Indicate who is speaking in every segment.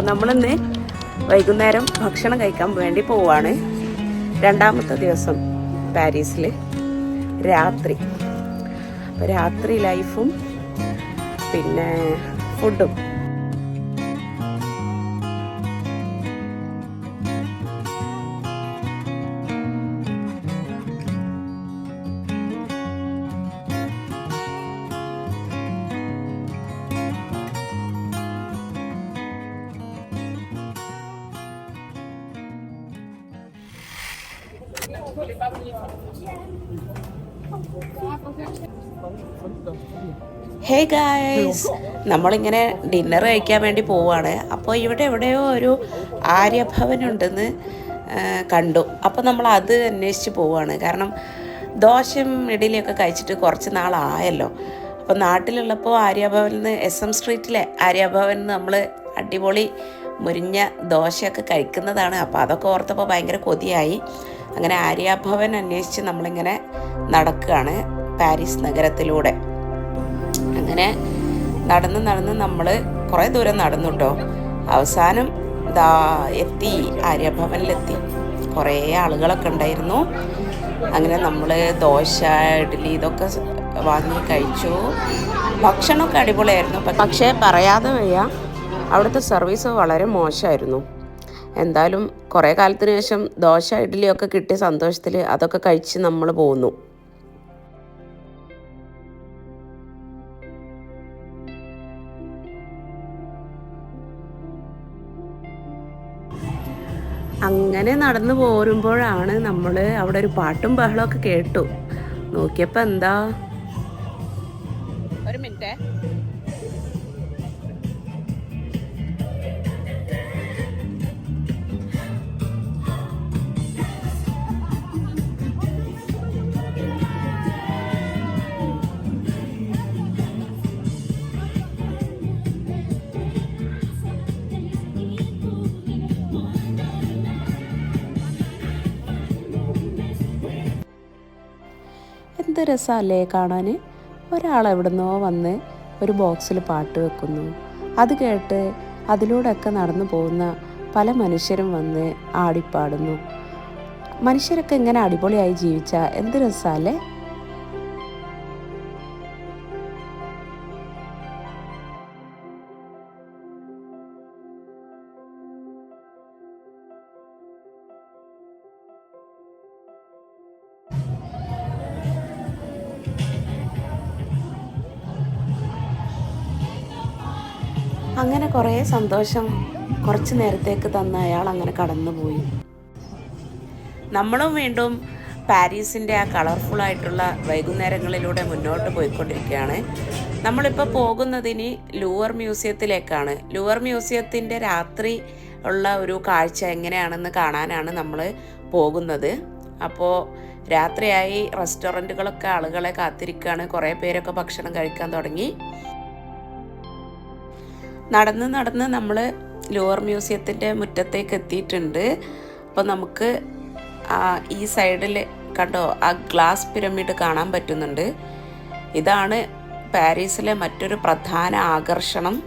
Speaker 1: അപ്പോൾ നമ്മളിന്ന് വൈകുന്നേരം ഭക്ഷണം കഴിക്കാൻ വേണ്ടി പോവാണ്. രണ്ടാമത്തെ ദിവസം പാരീസിൽ രാത്രി. അപ്പോൾ രാത്രി ലൈഫും പിന്നെ ഫുഡും. ഹേ ഗായ്സ് നമ്മളിങ്ങനെ ഡിന്നർ കഴിക്കാൻ വേണ്ടി പോവാണ്. അപ്പോൾ ഇവിടെ എവിടെയോ ഒരു ആര്യഭവൻ ഉണ്ടെന്ന് കണ്ടു. അപ്പോൾ നമ്മൾ അത് അന്വേഷിച്ച് പോവാണ്. കാരണം ദോശയും ഇഡലിയൊക്കെ കഴിച്ചിട്ട് കുറച്ച് നാളായല്ലോ. അപ്പോൾ നാട്ടിലുള്ളപ്പോൾ ആര്യഭവനിൽ നിന്ന് എസ് എം സ്ട്രീറ്റിലെ ആര്യഭവനിൽ നിന്ന് നമ്മൾ അടിപൊളി മുരിഞ്ഞ ദോശയൊക്കെ കഴിക്കുന്നതാണ്. അപ്പോൾ അതൊക്കെ ഓർത്തപ്പോൾ ഭയങ്കര കൊതിയായി. അങ്ങനെ ആര്യഭവൻ അന്വേഷിച്ച് നമ്മളിങ്ങനെ നടക്കുകയാണ്. പാരീസ് നഗരത്തിലൂടെ. അങ്ങനെ നടന്ന് നടന്ന് നമ്മൾ കുറേ ദൂരം നടന്നു കേട്ടോ അവസാനം ദാ എത്തി ആര്യഭവനിലെത്തി. കുറേ ആളുകളൊക്കെ ഉണ്ടായിരുന്നു. അങ്ങനെ നമ്മൾ ദോശ ഇഡ്ഡലി ഇതൊക്കെ വാങ്ങി കഴിച്ചു. ഭക്ഷണമൊക്കെ അടിപൊളിയായിരുന്നു. പക്ഷേ പറയാതെ വയ്യ അവിടുത്തെ സർവീസ് വളരെ മോശമായിരുന്നു. എന്തായാലും കുറേ കാലത്തിന് ശേഷം ദോശ ഇഡ്ഡലിയൊക്കെ കിട്ടിയ സന്തോഷത്തിൽ അതൊക്കെ കഴിച്ച് നമ്മൾ പോന്നു. അങ്ങനെ നടന്നു പോരുമ്പോഴാണ് നമ്മൾ അവിടെ ഒരു പാട്ടും ബഹളമൊക്കെ കേട്ടു. നോക്കിയപ്പോൾ എന്താ? ഒരു മിനിറ്റ്. എന്ത് രസമല്ലേ കാണാൻ ഒരാൾ എവിടുന്നോ വന്ന് ഒരു ബോക്സിൽ പാട്ട് വെക്കുന്നു. അത് കേട്ട് അതിലൂടെയൊക്കെ നടന്നു പോകുന്ന പല മനുഷ്യരും വന്ന് ആടിപ്പാടുന്നു. മനുഷ്യരൊക്കെ ഇങ്ങനെ അടിപൊളിയായി ജീവിച്ച എന്ത് രസമല്ലേ അങ്ങനെ കുറേ സന്തോഷം കുറച്ച് നേരത്തേക്ക് തന്ന അയാൾ അങ്ങനെ കടന്നുപോയി. നമ്മളും വീണ്ടും പാരീസിന്റെ ആ കളർഫുൾ ആയിട്ടുള്ള വൈകുന്നേരങ്ങളിലൂടെ മുന്നോട്ട് പോയിക്കൊണ്ടിരിക്കുകയാണ്. നമ്മളിപ്പോൾ പോകുന്നതിന് ലൂവർ മ്യൂസിയത്തിലേക്കാണ്. ലൂവർ മ്യൂസിയത്തിന്റെ രാത്രി ഉള്ള ഒരു കാഴ്ച എങ്ങനെയാണെന്ന് കാണാനാണ് നമ്മൾ പോകുന്നത്. അപ്പോൾ രാത്രിയായി റെസ്റ്റോറന്റുകളൊക്കെ ആളുകളെ കാത്തിരിക്കുകയാണ്. കുറേ പേരൊക്കെ ഭക്ഷണം കഴിക്കാൻ തുടങ്ങി. നടന്ന് നടന്ന് നമ്മൾ ലോവർ മ്യൂസിയത്തിന്റെ മുറ്റത്തേക്ക് എത്തിയിട്ടുണ്ട്. അപ്പോൾ നമുക്ക് ഈ സൈഡിൽ കണ്ടോ ആ ഗ്ലാസ് പിരമിഡ് കാണാൻ പറ്റുന്നുണ്ട്. ഇതാണ് പാരീസിലെ മറ്റൊരു പ്രധാന ആകർഷണം.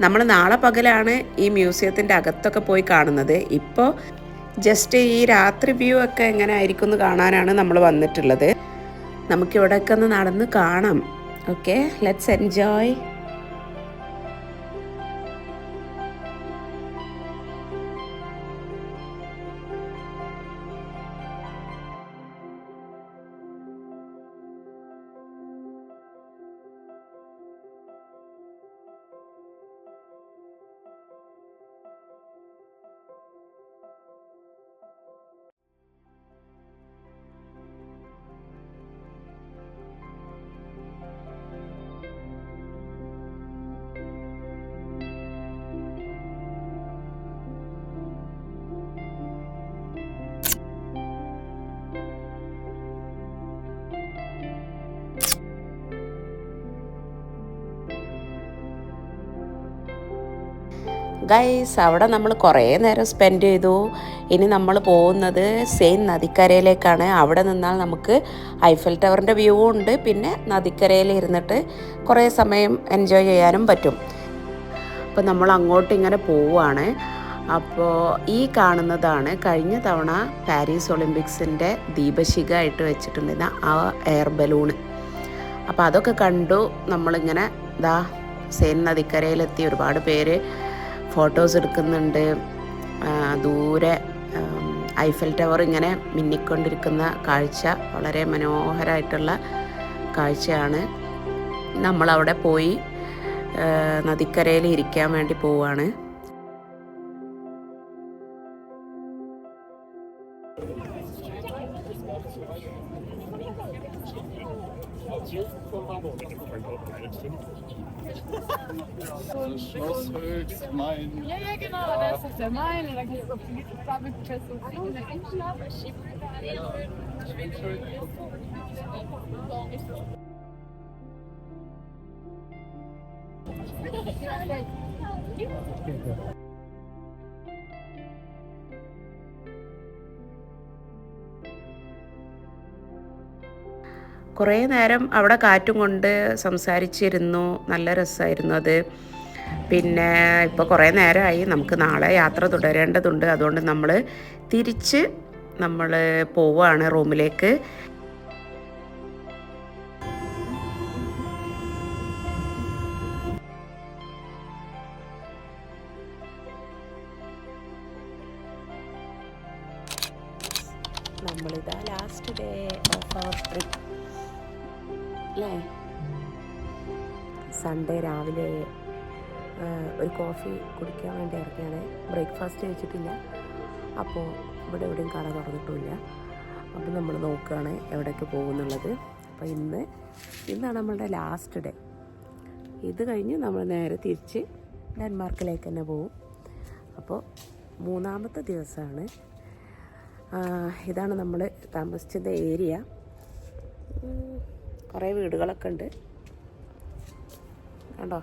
Speaker 1: നമ്മൾ നാളെ പകലാണ് ഈ മ്യൂസിയത്തിന്റെ അകത്തൊക്കെ പോയി കാണുന്നത്. ഇപ്പോൾ ജസ്റ്റ് ഈ രാത്രി വ്യൂ ഒക്കെ എങ്ങനെ ആയിരിക്കും എന്ന് കാണാനാണ് നമ്മൾ വന്നിട്ടുള്ളത്. നമുക്കിവിടെയൊക്കെ ഒന്ന് നടന്ന് കാണാം. ഓക്കെ ലെറ്റ്സ് എൻജോയ് ഗൈസ് അവിടെ നമ്മൾ കുറേ നേരം സ്പെൻഡ് ചെയ്തു. ഇനി നമ്മൾ പോകുന്നത് സെയിം നദിക്കരയിലേക്കാണ്. അവിടെ നിന്നാൽ നമുക്ക് ഐഫൽ ടവറിന്റെ വ്യൂ ഉണ്ട്. പിന്നെ നദിക്കരയിൽ ഇരുന്നിട്ട് കുറേ സമയം എൻജോയ് ചെയ്യാനും പറ്റും. അപ്പോൾ നമ്മൾ അങ്ങോട്ട് ഇങ്ങനെ പോവുകയാണ് അപ്പോൾ ഈ കാണുന്നതാണ് കഴിഞ്ഞ തവണ പാരീസ് ഒളിമ്പിക്സിന്റെ ദീപശിഖ ആയിട്ട് വെച്ചിട്ടുണ്ടായിരുന്ന ആ എയർ ബലൂണ് അപ്പോൾ അതൊക്കെ കണ്ടു. നമ്മളിങ്ങനെ ഇതാ സെയിൻ നദിക്കരയിലെത്തി. ഒരുപാട് പേര് ഫോട്ടോസ് എടുക്കുന്നുണ്ട്. ദൂരെ ഐഫൽ ടവർ ഇങ്ങനെ മിന്നിക്കൊണ്ടിരിക്കുന്ന കാഴ്ച വളരെ മനോഹരമായിട്ടുള്ള കാഴ്ചയാണ്. നമ്മളവിടെ പോയി നദിക്കരയിൽ ഇരിക്കാൻ വേണ്ടി പോവുകയാണ്
Speaker 2: Schloss Höchst, Main.
Speaker 3: Ja, ja, genau, da ist das der Main und dann kannst du auf die Fabelfest und singen.
Speaker 1: കുറേ നേരം അവിടെ കാറ്റും കൊണ്ട് സംസാരിച്ചിരുന്നു. നല്ല രസമായിരുന്നു അത്. പിന്നെ ഇപ്പോൾ കുറേ നേരമായി നമുക്ക് നാളെ യാത്ര തുടരേണ്ടതുണ്ട്. അതുകൊണ്ട് നമ്മൾ തിരിച്ച് നമ്മൾ പോവുകയാണ് റൂമിലേക്ക്. ബ്രേക്ക്ഫാസ്റ്റ് കഴിച്ചിട്ടില്ല. അപ്പോൾ ഇവിടെ എവിടെയും കട തുറന്നിട്ടുമില്ല അപ്പോൾ നമ്മൾ നോക്കുകയാണ് എവിടെയൊക്കെ പോകുന്നുള്ളത്. അപ്പോൾ ഇന്ന് ഇന്നാണ് നമ്മളുടെ ലാസ്റ്റ് ഡേ ഇത് കഴിഞ്ഞ് നമ്മൾ നേരെ തിരിച്ച് ഡെൻമാർക്കിലേക്ക് തന്നെ പോകും. അപ്പോൾ മൂന്നാമത്തെ ദിവസമാണ്. ഇതാണ് നമ്മൾ താമസിച്ചത് ഏരിയ കുറേ വീടുകളൊക്കെ ഉണ്ട്. കണ്ടോ?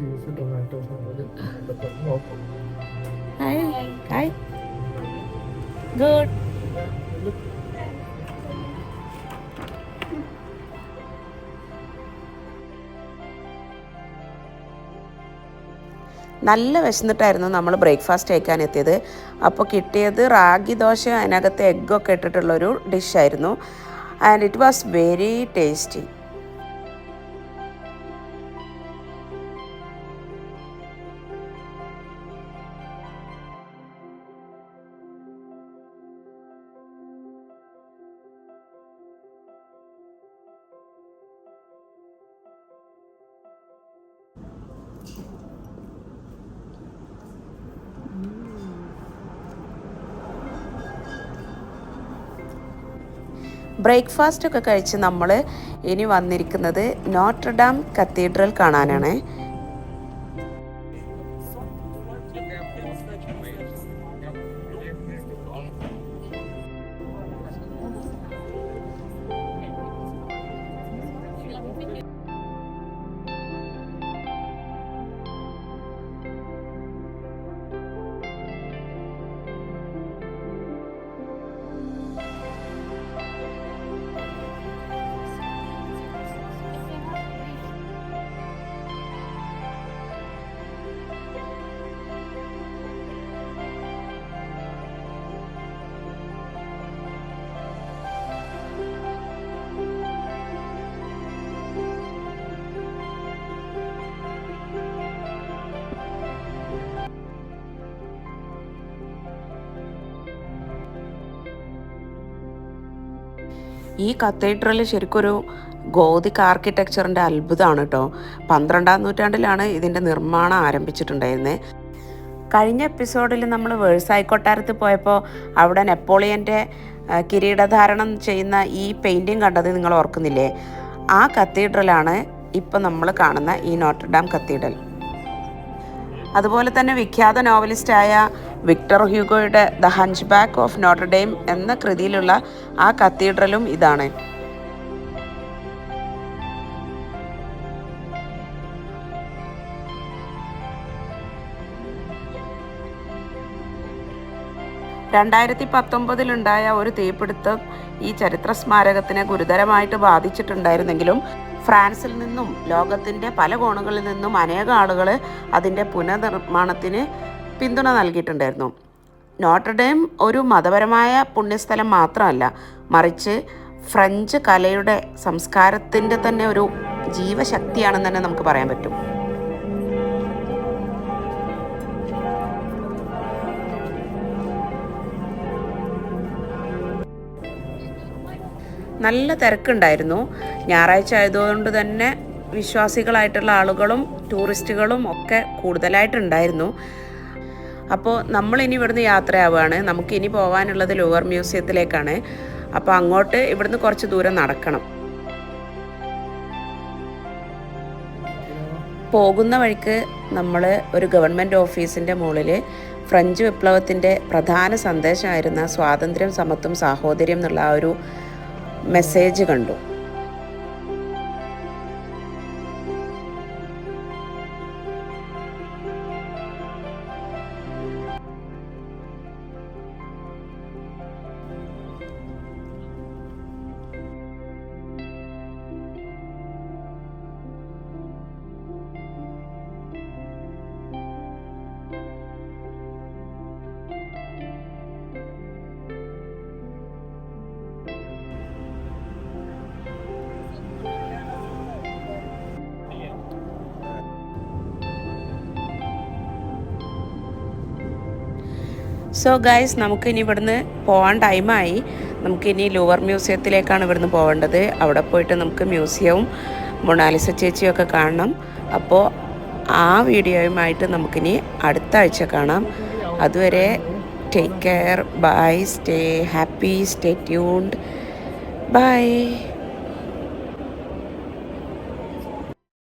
Speaker 2: Cheese tomato
Speaker 1: hi hi good നല്ല വിശന്നിട്ടായിരുന്നു നമ്മൾ ബ്രേക്ക്ഫാസ്റ്റ് കഴിക്കാൻ എത്തിയത്. അപ്പോൾ കിട്ടിയത് റാഗി ദോശ അതിനകത്ത് എഗ്ഗൊക്കെ ഇട്ടിട്ടുള്ളൊരു ഡിഷായിരുന്നു and it was very tasty breakfast ഒക്കെ കഴിച്ച് നമ്മൾ ഇനി വന്നിരിക്കുന്നത് നോട്ടർഡാം കത്തീഡ്രൽ കാണാനാണ്. ഈ കത്തീഡ്രൽ ശരിക്കൊരു ഗോതിക് ആർക്കിടെക്ചറിന്റെ അത്ഭുതമാണ് കേട്ടോ പന്ത്രണ്ടാം നൂറ്റാണ്ടിലാണ് ഇതിന്റെ നിർമ്മാണം ആരംഭിച്ചിട്ടുണ്ടായിരുന്നത് കഴിഞ്ഞ എപ്പിസോഡിൽ നമ്മൾ വേഴ്സായി കൊട്ടാരത്തിൽ പോയപ്പോൾ അവിടെ നെപ്പോളിയന്റെ കിരീടധാരണം ചെയ്യുന്ന ഈ പെയിന്റിങ് കണ്ടത് നിങ്ങൾ ഓർക്കുന്നില്ലേ? ആ കത്തീഡ്രലാണ് ഇപ്പം നമ്മൾ കാണുന്ന ഈ നോട്ടർഡാം കത്തീഡ്രൽ. അതുപോലെ തന്നെ വിഖ്യാത നോവലിസ്റ്റായ Victor ഹ്യൂഗോയുടെ the hunchback of Notre Dame എന്ന കൃതിയിലുള്ള ആ കത്തീഡ്രലും ഇതാണ്. രണ്ടായിരത്തി പത്തൊമ്പതിലുണ്ടായ ഒരു തീപിടുത്തം ഈ ചരിത്ര സ്മാരകത്തിനെ ഗുരുതരമായിട്ട് ബാധിച്ചിട്ടുണ്ടായിരുന്നെങ്കിലും ഫ്രാൻസിൽ നിന്നും ലോകത്തിന്റെ പല കോണുകളിൽ നിന്നും അനേക ആളുകൾ അതിന്റെ പുനർനിർമ്മാണത്തിന് പിന്തുണ നൽകിയിട്ടുണ്ടായിരുന്നു. നോട്ടർഡേം ഒരു മതപരമായ പുണ്യസ്ഥലം മാത്രമല്ല മറിച്ച് ഫ്രഞ്ച് കലയുടെ സംസ്കാരത്തിന്റെ തന്നെ ഒരു ജീവശക്തിയാണെന്ന് തന്നെ നമുക്ക് പറയാൻ പറ്റും. നല്ല തിരക്കുണ്ടായിരുന്നു. ഞായറാഴ്ച ആയതുകൊണ്ട് തന്നെ വിശ്വാസികളായിട്ടുള്ള ആളുകളും ടൂറിസ്റ്റുകളും ഒക്കെ കൂടുതലായിട്ടുണ്ടായിരുന്നു. അപ്പോൾ ഇനി ഇവിടുന്ന് യാത്രയാവുകയാണ് നമുക്ക് ഇനി പോകാനുള്ളത് ലോവർ മ്യൂസിയത്തിലേക്കാണ്. അപ്പോൾ അങ്ങോട്ട് ഇവിടുന്ന് കുറച്ച് ദൂരം നടക്കണം. പോകുന്ന വഴിക്ക് നമ്മൾ ഒരു ഗവൺമെന്റ് ഓഫീസിന്റെ മുകളിൽ ഫ്രഞ്ച് വിപ്ലവത്തിന്റെ പ്രധാന സന്ദേശമായിരുന്ന സ്വാതന്ത്ര്യം സമത്വം സാഹോദര്യം എന്നുള്ള ആ ഒരു മെസ്സേജ് കണ്ടു. സോ ഗൈസ് നമുക്കിനി ഇവിടുന്ന് പോകാൻ ടൈമായി നമുക്കിനി ലൂവർ മ്യൂസിയത്തിലേക്കാണ് ഇവിടുന്ന് പോകേണ്ടത് അവിടെ പോയിട്ട് നമുക്ക് മ്യൂസിയവും മൊണാലിസ ചേച്ചിയും ഒക്കെ കാണണം. അപ്പോൾ ആ വീഡിയോയുമായിട്ട് നമുക്കിനി അടുത്ത ആഴ്ച കാണാം. അതുവരെ take care bye stay happy stay tuned bye